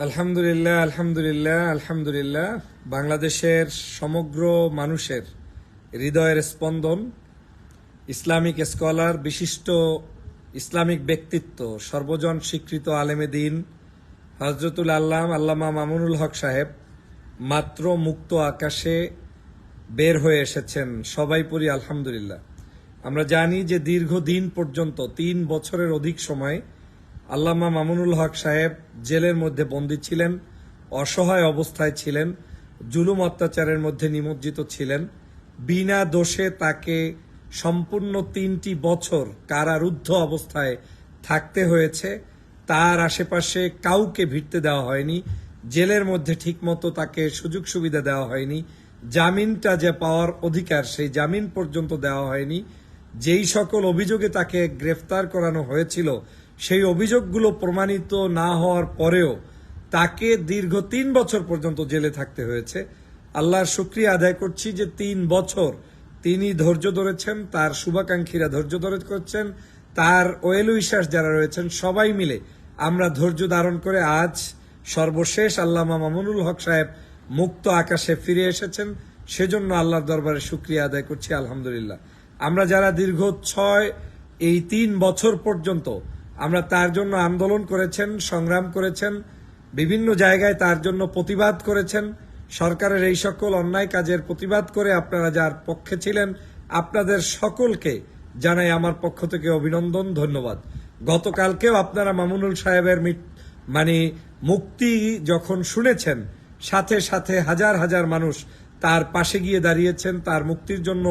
আলহামদুলিল্লাহ আলহামদুলিল্লাহ আলহামদুলিল্লাহ। বাংলাদেশের সমগ্র মানুষের হৃদয়ের স্পন্দন, ইসলামিক স্কলার, বিশিষ্ট ইসলামিক ব্যক্তিত্ব, সর্বজন স্বীকৃত আলেমে দিন হজরতুল আল্লাম, আল্লামা মামুনুল হক সাহেব, মাত্র মুক্ত আকাশে বের হয়ে এসেছেন। সবাই পড়ি আলহামদুলিল্লাহ। আমরা জানি যে দীর্ঘদিন পর্যন্ত, তিন বছরের অধিক সময় আল্লামা মামুনুল হক সাহেব জেলের মধ্যে বন্দী ছিলেন, অসহায় অবস্থায় ছিলেন, জুলুম অত্যাচারের মধ্যে নিমজ্জিত ছিলেন। বিনা দোষে তাকে সম্পূর্ণ তিনটি বছর কারারুদ্ধ অবস্থায় থাকতে হয়েছে। তার আশেপাশে কাউকে ভিড়তে দেওয়া হয়নি, জেলের মধ্যে ঠিকমতো তাকে সুযোগ সুবিধা দেওয়া হয়নি, জামিনটা যে পাওয়ার অধিকার সেই জামিন পর্যন্ত দেওয়া হয়নি। যেই সকল অভিযোগে তাকে গ্রেফতার করানো হয়েছিল সেই অভিযোগগুলো প্রমাণিত না হওয়ার পরেও তাকে দীর্ঘ তিন বছর পর্যন্ত জেলে থাকতে হয়েছে। আল্লাহর শুক্রিয়া আদায় করছি যে তিন বছর তিনি ধৈর্য ধরেছেন, তার শুভাকাঙ্ক্ষীরা ধৈর্য ধরে করছেন, তার ওয়েলু বিশ্বাস যারা রয়েছেন সবাই মিলে আমরা ধৈর্য ধারণ করে আজ সর্বশেষ আল্লামা মামুনুল হক সাহেব মুক্ত আকাশে ফিরে এসেছেন। সেজন্য আল্লাহর দরবারে শুক্রিয়া আদায় করছি, আলহামদুলিল্লাহ। আমরা যারা দীর্ঘ ছয়, এই তিন বছর পর্যন্ত আমরা তার জন্য আন্দোলন করেছেন, সংগ্রাম করেছেন, বিভিন্ন জায়গায় তার জন্য প্রতিবাদ করেছেন। সরকারের এই সকল অন্যায় কাজের প্রতিবাদ করে আপনারা যার পক্ষে ছিলেন, আপনাদের সকলকে জানাই আমার পক্ষ থেকে অভিনন্দন, ধন্যবাদ। গতকালকেও আপনারা মামুনুল সাহেবের মানে মুক্তি যখন শুনেছেন, সাথে সাথে হাজার হাজার মানুষ তার পাশে গিয়ে দাঁড়িয়েছেন, তার মুক্তির জন্য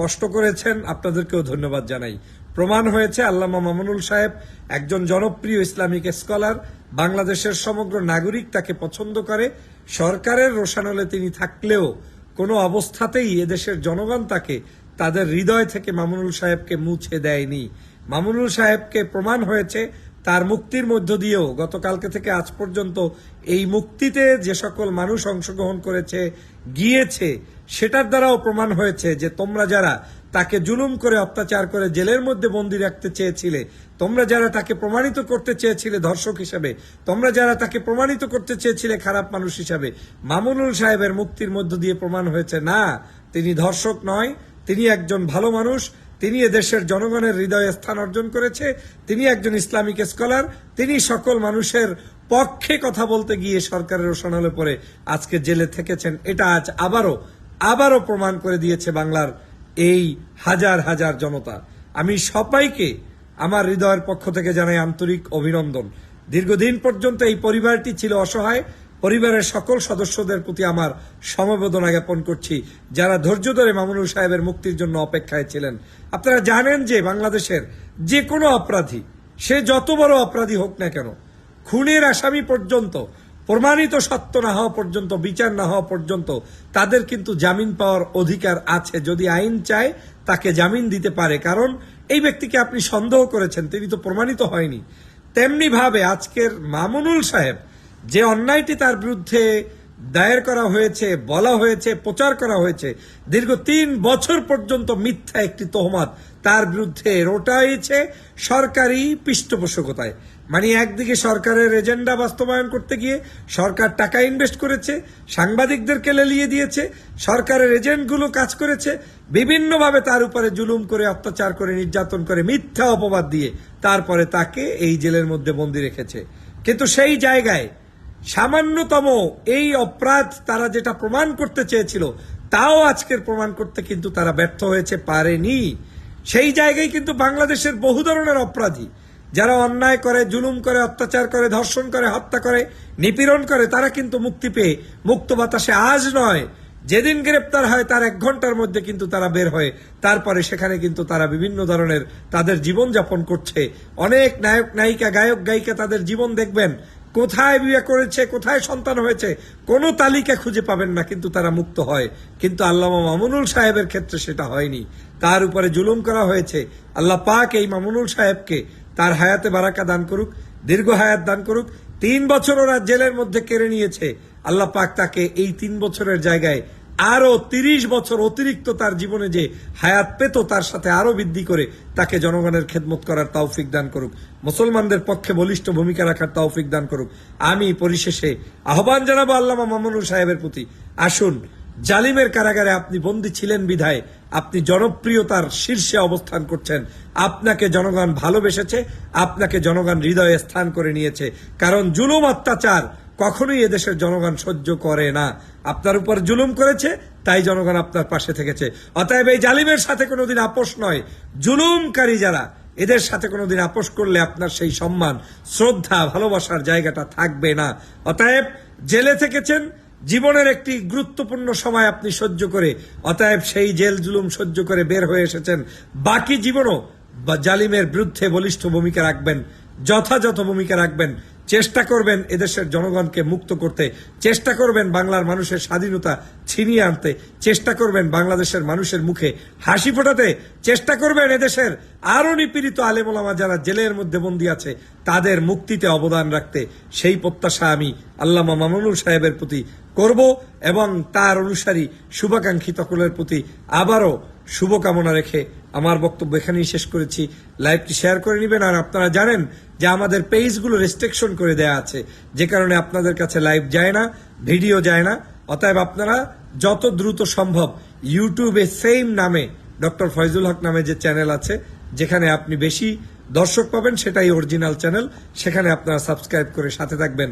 কষ্ট করেছেন, আপনাদেরকেও ধন্যবাদ জানাই। প্রমাণ হয়েছে আল্লামা মামুনুল সাহেব একজন জনপ্রিয় ইসলামিক স্কলার, বাংলাদেশের সমগ্র নাগরিক তাকে পছন্দ করে, সরকারের রোশানলে তিনি থাকলেও কোনো অবস্থাতেই এদেশের জনগণ তাকে তাদের হৃদয় থেকে মামুনুল সাহেবকে মুছে দেয়নি। মামুনুল সাহেবকে প্রমাণ হয়েছে তার মুক্তির মধ্য দিয়েও। গতকালকে থেকে আজ পর্যন্ত এই মুক্তিতে যে সকল মানুষ অংশগ্রহণ করেছে, গিয়েছে, সেটার দ্বারাও প্রমাণ হয়েছে যে তোমরা যারা তাকে জুলুম করে অত্যাচার করে জেলের মধ্যে বন্দি রাখতে চেয়েছিলে। তোমরা যারা তাকে প্রমাণিত করতে চেয়েছিলে ধর্ষক হিসাবে, তোমরা যারা তাকে প্রমাণিত করতে চেয়েছিলে খারাপ মানুষ হিসাবে, মামুনুল সাহেবের মুক্তির মধ্য দিয়ে প্রমাণ হয়েছে, না, তিনি ধর্ষক নয়, তিনি একজন ভালো মানুষ, তিনি এদেশের জনগণের হৃদয়ে স্থান অর্জন করেছে, তিনি একজন ইসলামিক স্কলার, তিনি সকল মানুষের পক্ষে কথা বলতে গিয়ে সরকারের রোশনালে পরে আজকে জেলে থেকেছেন, এটা আজ আবারও আবারও প্রমাণ করে দিয়েছে বাংলার এই হাজার হাজার জনতা। আমি সবাইকে আমার হৃদয়ের পক্ষ থেকে জানাই আন্তরিক অভিনন্দন। দীর্ঘদিন পর্যন্ত এই পরিবারটি ছিল অসহায়। পরিবারের সকল সদস্যদের প্রতি আমার সমবেদনা জ্ঞাপন করছি, যারা ধৈর্য ধরে মামুনুল সাহেবের মুক্তির জন্য অপেক্ষায় ছিলেন। আপনারা জানেন যে বাংলাদেশের যে কোনো অপরাধী, সে যত বড় অপরাধী হোক না কেন, খুনের আসামি পর্যন্ত প্রমাণিত সত্য না হওয়া পর্যন্ত, বিচার না হওয়া পর্যন্ত, তাদের কিন্তু জামিন পাওয়ার অধিকার আছে। যদি আইন চায়, তাকে জামিন দিতে পারে। কারণ এই ব্যক্তিকে আপনি সন্দেহ করেছেন, তিনি তো প্রমাণিত হয়নি। তেমনি ভাবে আজকের মামুনুল সাহেব, যে অন্যায়টি তার বিরুদ্ধে দায়ের করা হয়েছে, বলা হয়েছে, প্রচার করা হয়েছে, দীর্ঘ তিন বছর পর্যন্ত মিথ্যা একটি তহমাত তার বিরুদ্ধে রোটাইছে সরকারি পৃষ্ঠপোষকতায়। মানে একদিকে সরকারের এজেন্ডা বাস্তবায়ন করতে গিয়ে সরকার টাকা ইনভেস্ট করেছে সাংবাদিকদেরকে লেলিয়ে দিয়েছে, সরকারের এজেন্টগুলো কাজ করেছে, বিভিন্নভাবে তার উপরে জুলুম করে, অত্যাচার করে, নির্যাতন করে, মিথ্যা অপবাদ দিয়ে তারপরে তাকে এই জেলের মধ্যে বন্দি রেখেছে। কিন্তু সেই জায়গায় সামান্যতম এই অপরাধ তারা যেটা প্রমাণ করতে চেয়েছিল, তাও আজকের প্রমাণ করতে কিন্তু তারা ব্যর্থ হয়েছে, পারেনি। সেই জায়গায় কিন্তু বাংলাদেশের বহু ধরনের অপরাধী যারা অন্যায় করে, জুলুম করে, অত্যাচার করে, ধর্ষণ করে, হত্যা করে, নিপীড়ন করে, তারা কিন্তু মুক্তি পেয়ে মুক্ত বাতাসে আজ নয়। যেদিন গ্রেপ্তার হয়, তার এক ঘণ্টার মধ্যে কিন্তু তারা বের হয়, তারপরে সেখানে কিন্তু তারা বিভিন্ন ধরনের তাদের জীবন যাপন করছে। অনেক নায়ক, নায়িকা, গায়ক, গায়িকা তাদের জীবন দেখবেন, কোথায় বিয়ে করেছে, কোথায় সন্তান হয়েছে, কোনো তালিকা খুঁজে পাবেন না, কিন্তু তারা মুক্ত হয়। কিন্তু আল্লামা মামুনুল সাহেবের ক্ষেত্রে সেটা হয়নি। তার উপরে জুলুম করা হয়েছে। আল্লাহ পাক এই মামুনুল সাহেবকে তার হায়াতে বারাকা দান করুক, দীর্ঘ হায়াত দান করুক, তিন বছর ওরা জেলের মধ্যে কেড়ে নিয়েছে। আল্লাহ পাক তাকে এই তিন বছরের জায়গায় আরও তিরিশ বছর অতিরিক্ত তার জীবনে যে হায়াত পেত, তার সাথে আরও বৃদ্ধি করে তাকে জনগণের খেদমত করার তৌফিক দান করুক। মুসলমানদের পক্ষে বলিষ্ঠ ভূমিকা রাখার তৌফিক দান করুক। আমি পরিশেষে আহ্বান জানাব আল্লামা মামুনুর সাহেবের প্রতি, আসুন, জালিমের কারাগারে আপনি বন্দী ছিলেন বিধায় আপনি জনপ্রিয়তার শীর্ষে অবস্থান করছেন। আপনাকে জনগণ ভালোবেসেছে, আপনাকে জনগণ হৃদয়ে স্থান করে নিয়েছে। কারণ জুলুম অত্যাচার কখনোই এদেশের জনগণ সহ্য করে না। আপনার উপর জুলুম করেছে, তাই জনগণ আপনার পাশে থেকেছে। অতএব এই জালিমের সাথে কোনোদিন আপোষ নয়। জুলুমকারী যারা, এদের সাথে কোনোদিন আপোষ করলে আপনার সেই সম্মান, শ্রদ্ধা, ভালোবাসার জায়গাটা থাকবে না। অতএব জেলে থেকেছেন জীবনের একটি গুরুত্বপূর্ণ সময় আপনি সহ্য করে, অতএব সেই জেল জুলুম সহ্য করে বের হয়ে এসেছেন। বাকি জীবনও জালিমের বিরুদ্ধে বলিষ্ঠ ভূমিকা রাখবেন, যথাযথ ভূমিকা রাখবেন। চেষ্টা করবেন এদেশের জনগণকে মুক্ত করতে। চেষ্টা করবেন বাংলার মানুষের স্বাধীনতা ছিনিয়ে আনতে। চেষ্টা করবেন বাংলাদেশের মানুষের মুখে হাসি ফোটাতে। চেষ্টা করবেন এদেশের আরও নিপীড়িত আলেমোলামা যারা জেলের মধ্যে বন্দী আছে, তাদের মুক্তিতে অবদান রাখতে। সেই প্রত্যাশা আমি আল্লামা মামুনুর সাহেবের প্রতি করব এবং তার অনুসারী শুভাকাঙ্ক্ষী তকলের প্রতি আবারও শুভকামনা রেখে আমার বক্তব্য এখানেই শেষ করেছি। লাইভটি শেয়ার করে নেবেন আর আপনারা জানেন যে আমাদের পেজগুলো রেস্ট্রিকশন করে দেয়া আছে। যে কারণে আপনাদের কাছে লাইভ যায় না ভিডিও যায় না। অতএব আপনারা যত দ্রুত সম্ভব ইউটিউবে সেম নামে ডক্টর ফয়জুল হক নামে যে চ্যানেল আছে, যেখানে আপনি বেশি দর্শক পাবেন, সেটাই অরিজিনাল চ্যানেল সেখানে আপনারা সাবস্ক্রাইব করে সাথে থাকবেন।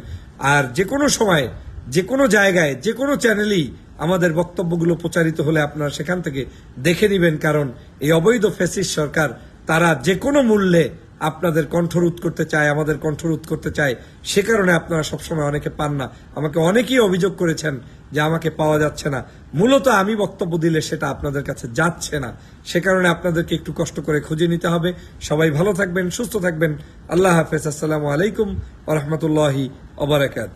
আর যে কোনো সময় যে কোনো জায়গায় যে কোনো চ্যানেলেই আমাদের বক্তব্যগুলো প্রচারিত হলে আপনারা সেখান থেকে দেখে নেবেন, কারণ এই অবৈধ ফেসিস সরকার, তারা যে কোনো মূল্যে আপনাদের কণ্ঠরোধ করতে চায়, আমাদের কণ্ঠরোধ করতে চায়, সে কারণে আপনারা সবসময় অনেকে পান না। আমাকে অনেকেই অভিযোগ করেছেন যে আমাকে পাওয়া যাচ্ছে না। মূলত আমি বক্তব্য দিলে সেটা আপনাদের কাছে যাচ্ছে না। সে কারণে আপনাদেরকে একটু কষ্ট করে খুঁজে নিতে হবে। সবাই ভালো থাকবেন, সুস্থ থাকবেন। আল্লাহ হাফেজ। আসসালামু আলাইকুম ওরহমতুল্লাহি ওবরাকাত